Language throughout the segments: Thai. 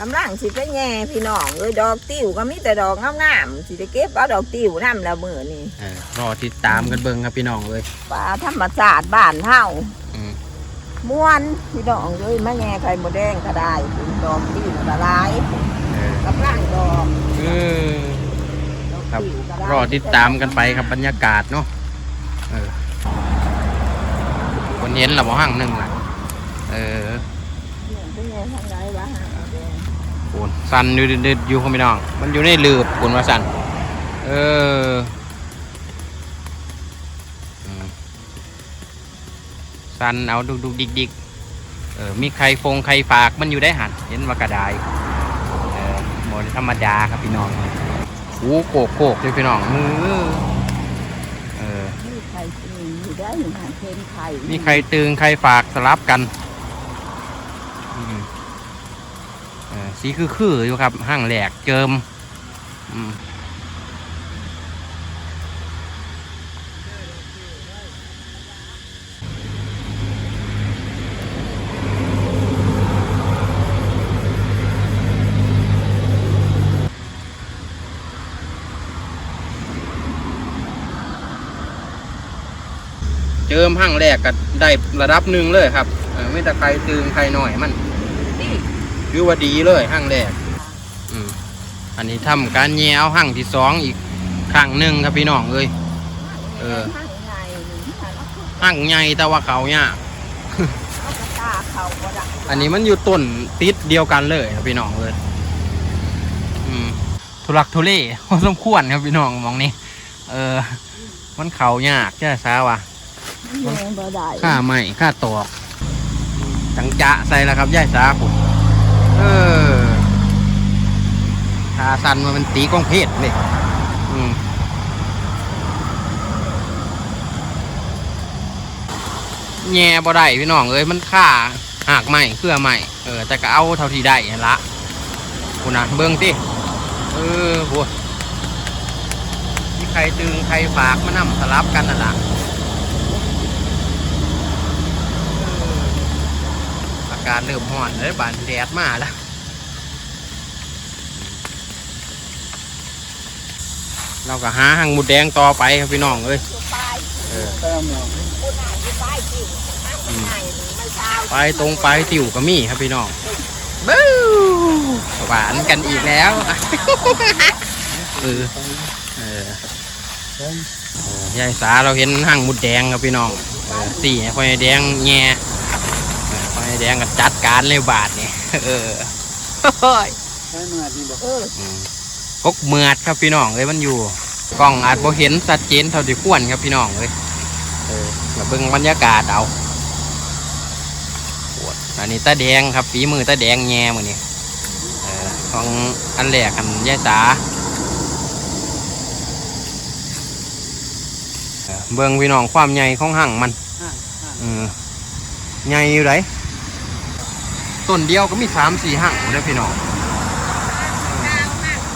กำลังสิไปแง่พี่น้องเอ้ยดอกติ๋วก็มีแต่ดอกงามๆสิไปเก็บเอาดอกติ๋วนํแล้วมื้อนี้เออรอติดตามกันเบิ่งครับพี่น้องเลยปลาธรรมชาติบ้านเฮาอืมม่วนพี่น้องเอ้ยมาแง่ไข่มดแดงก็ได้ดอกติ๋วก็หลายเออกำลังดอกเออดอกครับติ๋วก็ได้รอติดตามกันไปครับบรรยากาศเนาะเออคนเห็นและบ่หั่งหนึ่งล่ะเออ เนี่ยเป็นไงทางไหนวะหาเอาแดง โอนสันอยู่เด็ดๆอยู่ครับพี่น้อง มันอยู่ในลืบคุณว่าสันเอออืมสันเอาดุกดุกดิกดิกเออมีใครฟงใครฝากมันอยู่ได้หันเห็นว่ากระไดเออโมดธรรมดาครับพี่น้องหูโกกโกกเลยพี่น้องมือเออมีไข่ตีอยู่ได้หาเค็มไข่มีใครตึงใครฝากสลับกันอืมเออ สีคือคืออยู่ครับห้างแหลกเจิมเจิมห้างแรกก็ได้ระดับหนึ่งเลยครับไม่แต่ใครตึงใครหน่อยมัน ถือว่าดีเลยห้างแรกอืมอันนี้ทำการแย่เอาห้างที่สองอีกครั้งหนึ่งครับพี่น้องเอ้ยเออข้างในนี่ค่ะแล้วก็ห้างใหญ่แต่ว่าเขาเนี่ยากเอากระตาเขาก็ได้อันนี้มันอยู่ต้นติดเดียวกันเลยครับพี่น้องเลยอืมทุลักทุเลพอสมควรครับพี่น้องมองนี่เออ มันเขายากใช่ซาว่ะแม่บ่ได้ค่าไม่ค่าตอกจังจะใส่แล้วครับย่ายสาผม เออทาสันมาเป็นตีกองเพชรเลยอืมแง่บ่ได้พี่น้องเอ้ยมันค่าหากไม่เครือไม่เออ แต่ก็เอาเท่าที่ได้หั่นละคุณนะเบิ้งติเออโหมีใครตึงใครฝากมานำสลับกันนั่นล่ะาการเริ่มห่อนเลยบานแดดมาแล้วเราก็หาหางหมุดแดงต่อไปครับพี่น้องเอ้ยอยู่ปลายเออคุณน่ะอยู่ปลายกิ่งข้างในนี่ไม่เช้าไปตรงไปติ่วก็มีครับพี่น้องบู๊หวานกันอีกแล้วเออเออเออยายสาเราเห็นห้างหมุดแดงครับพี่น้องเออสี่ให้พ่อใหญ่แดงแง่เออพ่อใหญ่ แดงก็จัดการเลยบาทนี่เออโอ้ยเอออืมกกเมือดครับพี่น้องเอ้ยมันอยู่กล้องอาจบ่เห็นชัดเจนเท่าที่ควรครับพี่น้องเอ้ยเออมาเบิ่งบรรยากาศเอาปวดอันนี้ตาแดงครับฝีมือตาแดงแง่มือนี่เออของอันแรกกันยายสาเออเบิ่งพี่น้องความใหญ่ของหั่งมันเออใหญ่อยู่ไหน ต้นเดียวก็มีสามสี่หั่งเด้อพี่น้อง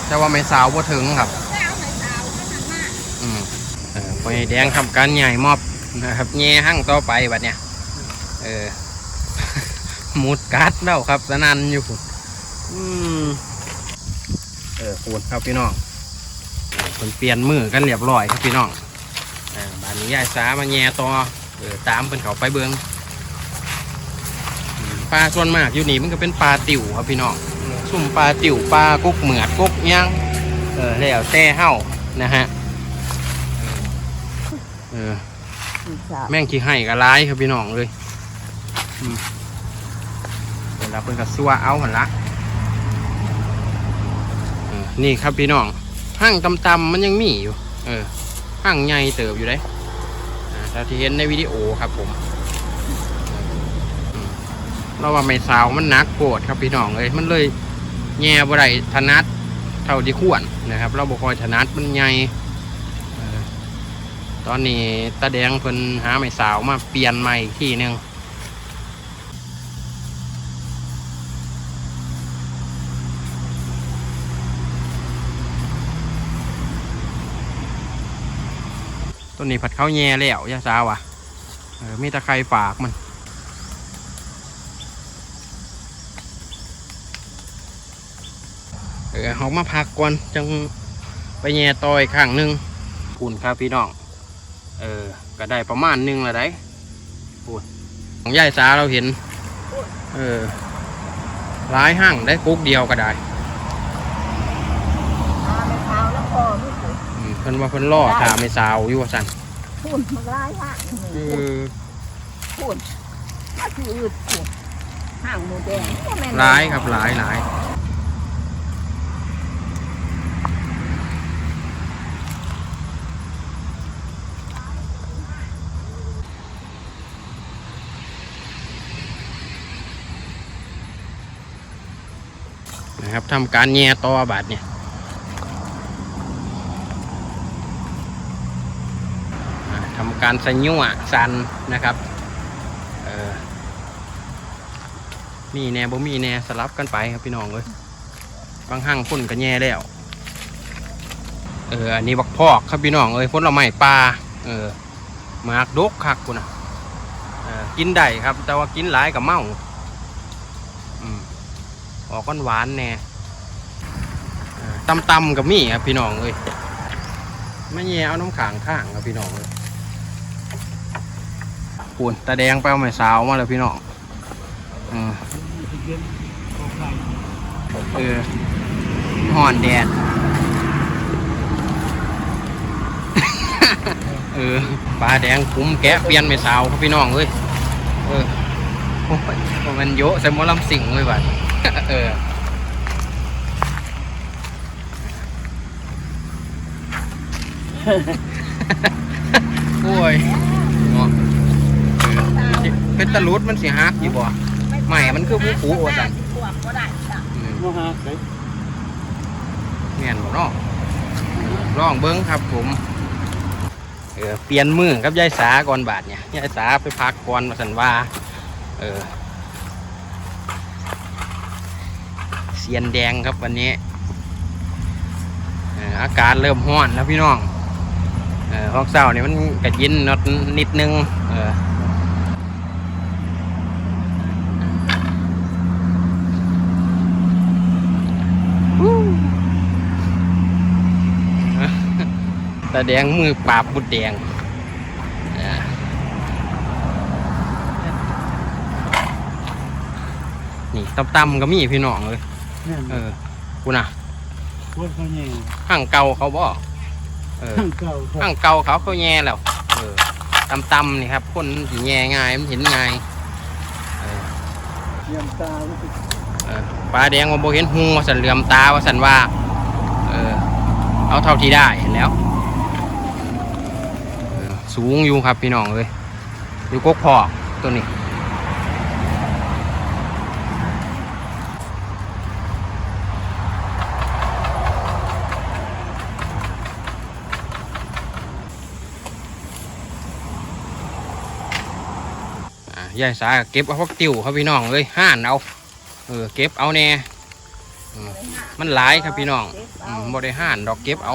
แต่ว่าไม่สาวบ่ถึงครับอืมเออไปแดงทำการใหญ่มอบนะครับแง่หั่งต่อไปบัดเนี่ยเออหมุดกัดแล้วครับสนันอยู่พุ่นอืมเออปูนครับพี่น้องเออคนเปลี่ยนมือกันเรียบร้อยครับพี่น้องเออบานนี้ยายสามาแง่ต่อเออตามเป็นเขาไปเบิงอืม ปลาส่วนมากอยู่นี่มันก็เป็นปลาติ๋วครับพี่น้องซุ่มปลาติ๋วปลากุกเหมือดกุกย่างเออแล้วแต่เฮ้านะฮะเออแม่งขี้ให้กับร้ายครับพี่น้องเลยเวลาเพิ่นกับซัวเอาหันละนี่ครับพี่น้องห้างตำๆมันยังมีอยู่ เออห้างใหญ่เติบอยู่ได้อ่าถ้าที่เห็นในวิดีโอครับผม เราว่าไม่สาวมันหนักโกรธครับพี่น้องเลยมันเลยแง่บ่ได้ถนัดเท่าที่ควรนะครับ เราบ่ค่อยถนัดมันใหญ่ตอนนี้ตาแดงเพิ่นหาไม้สาวมาเปลี่ยนใหม่อีกทีหนึงต้นนี้ผัดข้าวแย่แล้วยาสาวอะมีตะไคร้ฝากมัน เออเขามาพักก่อนจังไปแย่ต่ออีกข้างหนึงปูนครับพี่น้อง เออ ก็ได้ประมาณหนึงละได้ปูนของยายสาเราเห็น เออร้ายห้างได้กุ๊กเดียวก็ได้อาไม่เท้าแล้วพอไม่ถูกอืมเพิ่นว่าเพิ่นล่อถาไม่สาวอยู่ว่าสั่นพูดมันร้ายห่างเออพูดมาคืออืดพูดห่างหมูแดงก็แม่นร้ายครับร้ายร้าย นะครับทำการแย่ต่อบาดเนี่ยทำการส่ยั่วสันนะครับมีแน่บ่มีแน่สลับกันไปครับพี่น้องเอ้ยบางห้างพ่นก็แย่แล้ว เออ อันนี้บักพอกครับพี่น้องเอ้ยพ่นละไม้ปลา เออมากดกคักกูนะกินได้ครับ แต่ว่ากินหลายกับเมา ออกก้อนหวานแน่เออตำๆกับมี่ครับพี่น้องเอ้ยไม่แย่เอาน้ำขางข้างครับพี่น้องเอ้ยปูนตาแดงไปเอาไม้สาวมาแล้วพี่น้องอืมเออห่อนแดด เออปลาแดงคุ้มแกะเปลี่ยนไม่สาวครับพี่น้องเอ้ยเออโอ้ยมันโยอะใส่หมอลำสิงเลยบัด เออโอ้ยเนาะเออเป็นตะลุดมันสิฮักอยู่บ่ใหม่มันคือหมูปูว่าซั่นพวกก็ได้จ้ะอืมมาหาไก่เมียนบ่เนาะลองเบิ้งครับผมเออเปลี่ยนมือกับยายสาก่อนบาทเนี่ยยายสาไปพักก่อนมาสันว่าเออ เสียนแดงครับวันนี้อากาศเริ่มร้อนแล้วพี่น้องห้องเศร้านี่มันกระยินนดนิดนึงตาแดงมือปราบบุดแดงนี่ตำๆก็มีพี่น้องเลย เนี่ยเออกูน่ะพวกเขาเนี่ยห้างเก่าเขาบ่เออ ทั้งเก่าครับห้างเก่าเขาเขาแย่แล้ว เออตำๆนี่ครับคนสิแย่ง่ายมันเห็นง่ายเออเยี่ยมตาว่าสิเออปลาแดงว่าโบเห็นหุงว่าสันเหลื่อมตาว่าสันว่า เออ เอาเท่าที่ได้เห็นแล้วเออสูงอยู่ครับพี่น้องเลยอยู่กกพอกตัวนี้ ยายสาเก็บเอาพวกติวครับพี่น้องเลยห่านเอาเออเก็บเอาแน่มันหลายครับพี่น้องอืมบ่ได้ห่านดอกเก็บเอา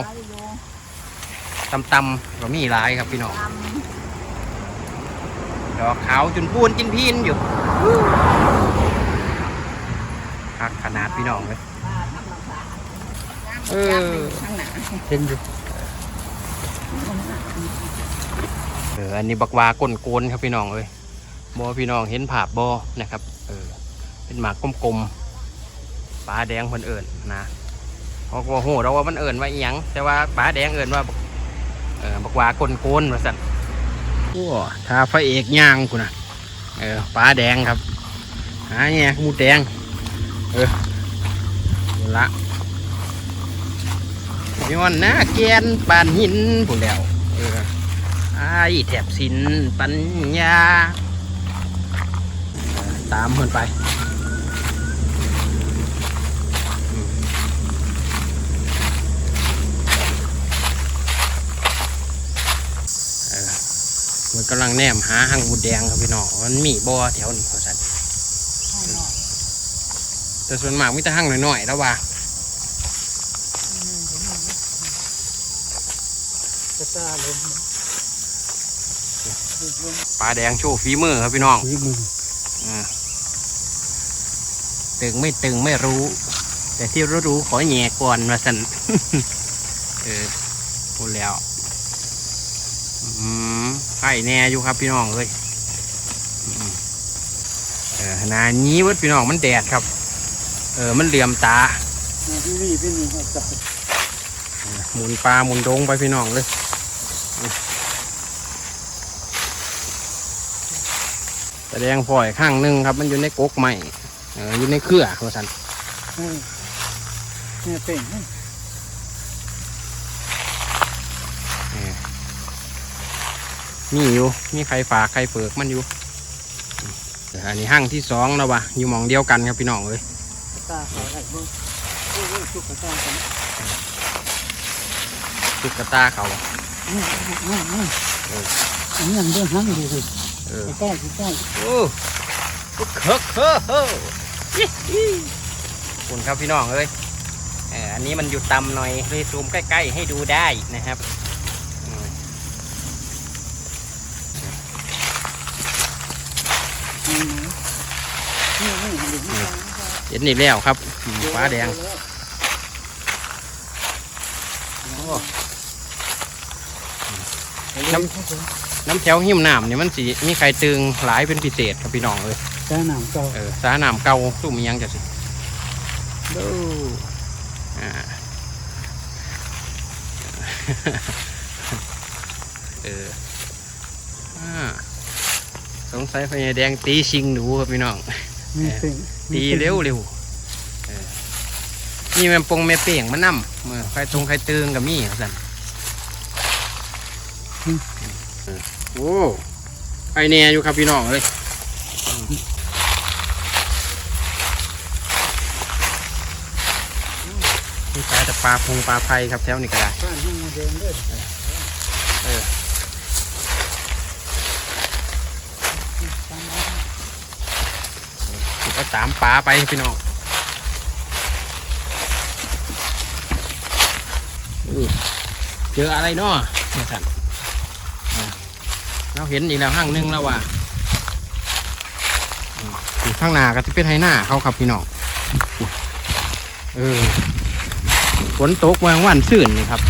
ตำๆก็มีหลายครับพี่น้องดอกขาวจนพูนจินพีนอยู่คักขนาดพี่น้องเลยเออเห็นอยู่เอออันนี้บักวาก้นโกนครับพี่น้องเอ้ย บอพี่น้องเห็นผาบบอนะครับ เออ เป็นหมากกลมๆปลาแดงเพิ่นเอิญนะเพราะว่าโหเราว่ามันเอิญว่าอีหยังแต่ว่าปลาแดงเอิญว่าเออบักวาก้นโกนว่าสั่นโอ้ถ้าพระเอกย่างกูนะเออปลาแดงครับหาเนี่ยมูแดง เออละย้อนหน้าแกนปานหินผู้แล้วเออไอแถบสินปัญญา ตามเพิ่นไปอืมเออมันกำลังแนมหาหางบุดแดงครับพี่น้องว่ามันมีบ่อแถวนี้เขาสันแต่ส่วนมากมีแต่ห้างน้อยๆแล้วว่ากระตาลมปลาแดงโชว์ฝีมือครับพี่น้องฝีมืออ่า ตึงไม่ตึงไม่รู้ แต่ที่รู้ๆขอแหย่ก่อนมาสันเออพูดแล้วอืมไข่แน่อยู่ครับพี่น้องเลยอืมเออนานี้วัดพี่น้องมันแดดครับ เออ มันเหลื่อมตามาที่นี่พี่นี่เขาจับหมุนปลาหมุนดงไปพี่น้องเลยแสดงพลอยข้างหนึงครับ มันอยู่ในกกใหม่ อออยู่ในเครือว่าสันเออเนี่ยเป่งให้เออมีอยู่มีใครฝากใครเปิกมันอยู่เอออันนี้ห้างที่สองแล้ววะอยู่หมองเดียวกันครับพี่น้องเลยกระตาเขาได้บ้างโอ้ยชุกกระตาเขาจุดกระตาเขาอืมอืมอืมอันนี้มันเรื่องห้างดีสิเออใกล้ใกล้โอ้เฮ้อเฮ้อเฮ้อยี่ยี่ขอบ คุณครับพี่น้องเอ้ยอันนี้มันอยู่ต่ำหน่อยเลยซูมใกล้ ๆ ให้ดูได้นะครับอืมอืมนี่นี่มันดีนี่เห็นนี่แล้วครับฟ้าแดงโอ้น้น้ำแถวหิมน้ำเนี่ยมันสีมีไข่ตึงหลายเป็นพิเศษครับพี่น้องเอ้ยำจ้าหนามเก่าเออสาน้ำเก่าสู้มียังจะสิดูอ่าเอออ่าสงสัยพญาแดงตีชิงหนูครับพี่น้องตีเร็วเร็วเออนี่แมันปงแม่เป่งมันนำมือใครตรงใครตึงกับมี่สั่นโอ้ไอแน่อยู่ครับพี่น้องเลย นี่ปลาพงปลาไพครับแถวนี้ก็ได้บ้านห้างมาเดินด้วยเออก็ตามปลาไปพี่น้องเจออะไรเนาะเนี่ยท่านเราเห็นอีกแล้วห้างหนึงแล้วว่ะข้างหน้าก็จะเป็นไฮหน้าเขาครับพี่น้องเออ ฝนตกวางวันซื่นนี่ครับ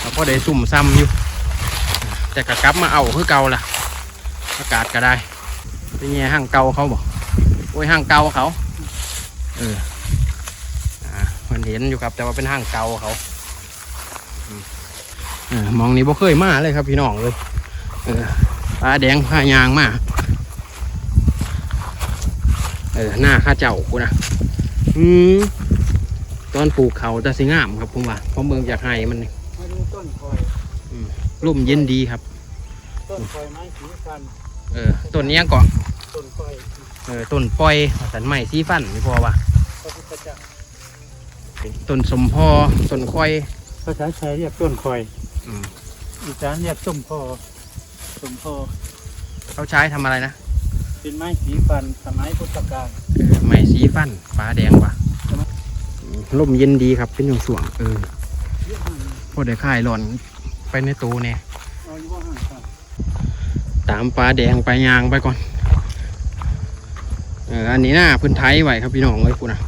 เราก็ได้ซุ่มซ้ำอยู่ แต่กะกลับมาเอาคือเก่าล่ะ อากาศก็ได้เป็นไงห้างเก่าเขาบอกโอ้ยห้างเก่าเขาเอออ่ามันเห็นอยู่ครับ แต่ว่าเป็นห้างเก่าเขาอืมเออมองนี้บ่เคยมาเลยครับพี่น้องเลยเออปลาแดงผ้ายางมาเออหน้าข้าเจ้ากูนะ อืมตอนปลูกเขาจะสิงามครับผมว่าเพราะเมืองอยากให้มันนี่มาดูต้นคอยร่มเย็นดีครับ ต้นคอยไม้สีฟันเออต้นเนี้ยก่อนต้นคอยเออต้นปล่อยสันใหม่สีฟันไม่พอว่ะพระพุทธเจ้าต้นสมพอต้นคอยภาษาไทยเรียกต้นคอยอืมอีสานเรียกส้มพอส้มพอเขาใช้ทำอะไรนะ เป็นไม้สีฟันสมัยพุทธกาลเออใหม่สีฟันฟ้าแดงว่ะอืมร่มเย็นดีครับเป็นอย่างส่วงๆเออเยอะมากพอได้ค่ายหล่อนไปในตูเนี่ยเอาอยู่ว่าห่างกันตามฟ้าแดงไปยางไปก่อนเอออันนี้หน้าพื้นไทยไว้ครับพี่น้องเลยกูนะ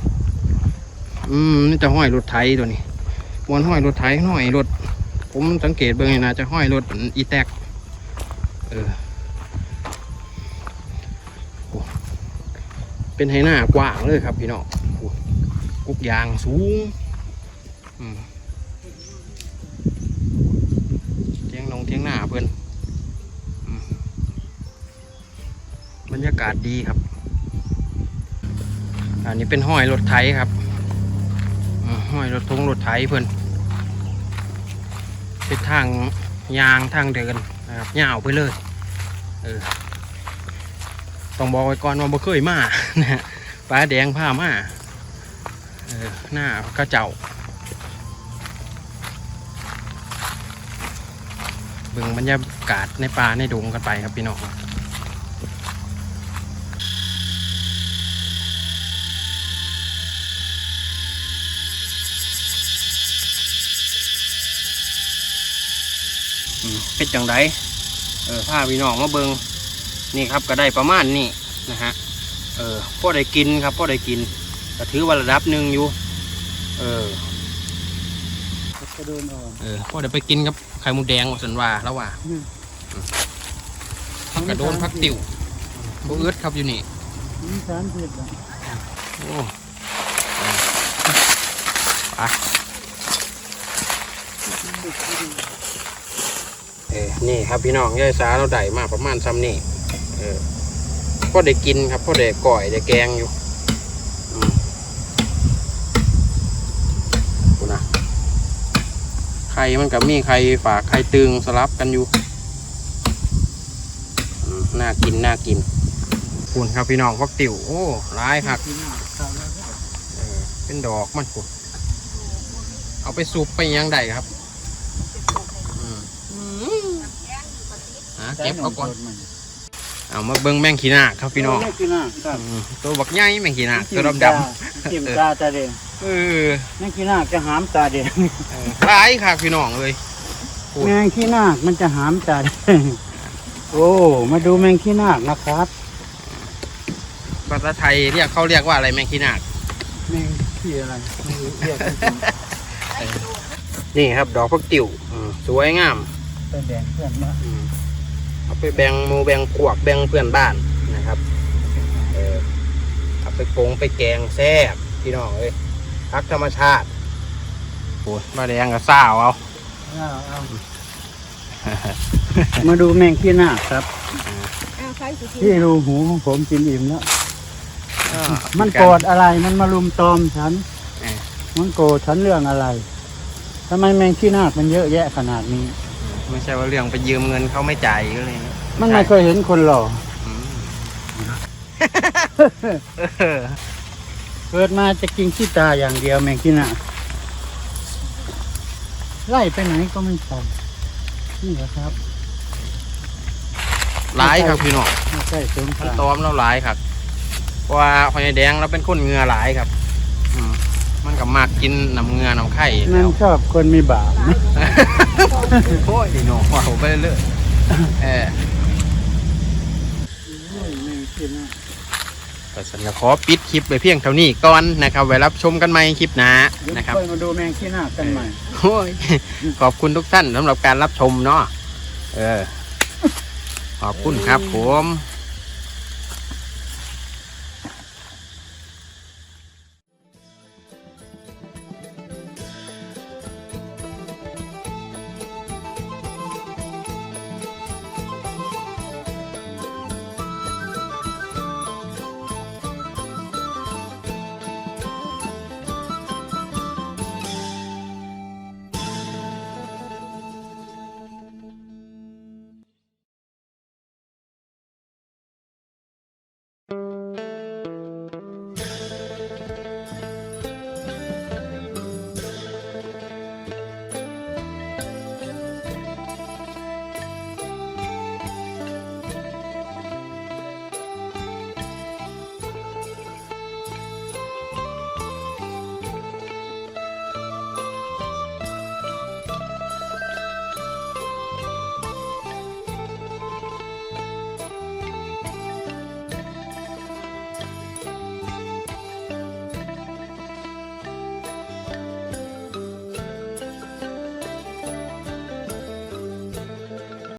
อืมนี่จะห้อยรถไทยตัวนี้มวนห้อยรถไทยห้อยรถผมสังเกตเบื้องนี่นะจะห้อยรถอีแตกเออ เป็นไหหน้ากว้างเลยครับพี่น้องกุกยางสูงเทียงลงเทียงหน้าเพื่อนบรรยากาศดีครับ อันนี้เป็นห้อยรถไถครับห้อยรถทงรถไถเพื่อนเป็นทางยางทางเดินนะครับยาวไปเลย เออ ต้องบอกไว้ก่อนว่าบ่เคยมานะฮะปลาแดงผ้ามาหน้ากระเจ้าเบิ่งบรรยากาศในป่าในดงกันไปครับพี่น้องเป็นจังไดเออพาพี่น้องมาเบิง นี่ครับก็ได้ประมาณนี้นะฮะเออพ่อได้กินครับพ่อได้กินก็ถือว่าระดับหนึ่งอยู่เออกระโดนออกเออพ่อได้ไปกินกับไข่มดแดงว่าสันว่าแล้วว่ากระโดนพักติ่วบ่เอื้อครับอยู่นี่มีสารพิษอะโอ้ไปเออนี่ครับพี่น้องยายสาเราได้มาประมาณซ้ำนี่ เออพ่อได้กินครับพ่อได้ก่อยได้แกงอยู่อืมดูนะไข่มันกับมีไข่ฝากไข่ตึงสลับกันอยู่อืมน่ากินน่ากินคุณครับพี่น้องพักติ๋วโอ้ร้ายครับกินอะข้าวแล้วก็เออเป็นดอกมันกูเอาไปสูบไปยังไดครับอืมอะเก็บเอาก่อน เอามาเบิ้งแมงขีนาคครับพี่น้องไม่กินอะครับอืมตัวบักใหญ่แมงขีนาคตัวดำจิ้มตาตาแดงๆเออแมงขี้นาคจะหามตาแดงเออร้ายครับพี่น้องเลย โอ้ย แมงขี้นาคมันจะหามตาแดงโอ้ มาดูแมงขี้นาคนะครับ ภาษาไทยเรียกเขาเรียกว่าอะไรแมงขีนาคแมงขี้อะไรไม่รู้เรียกจริงนี่ครับ ดอกพักติ๋วอืมสวยงามๆตาแดงเพื่อนมาอืม เอาไปแบ่งหมูแบ่งพวกแบ่งเพื่อนบ้านนะครับเออเอาไปปรุงไปแกงแซ่บพี่น้องเอ้ยพักธรรมชาติโอ้ยมาแดงกับซ่าวเอาเอาเอามาดูแมงขี้นาคครับอ้าวใครสิกินที่รูหูของผมกินอิ่มแล้วอ่ามันโกรธอะไรมันมาลุมตอมฉันเออมันโกรธฉันเรื่องอะไรทำไมแมงขี้นาคมันเยอะแยะขนาดนี้ ไม่ใช่ว่าเรื่องไปยืมเงินเขาไม่จ่ายก็เลยมันไม่เคยเห็นคนหล่ออืมเออเกิดมาจะกินขี้ตาอย่างเดียวแมงขี้นาคไล่ไปไหนก็ไม่ไปนี่แหละครับร้ายครับพี่น้องไม่ใช่สงมันสารตอมแล้วร้ายครับเพราะว่าพญาแดงเราเป็นคนเหงือหลายครับอืมมันก็มากกินน้ำเหงือน้ำไข่นั่แล้นวชอบคนมีบาปนะ โอ้ยพี่น้องว่าผมไปเรื่อยๆเออแมงขี้นาคก็สัญญาขอปิดคลิปไปเพียงเท่านี้ก่อนนะครับ ไว้รับชมกันใหม่คลิปหน้านะครับมาดูแมงขี้นากันใหม่โอ้ยขอบคุณทุกท่านสำหรับการรับชมเนาะเออ ขอบคุณครับผม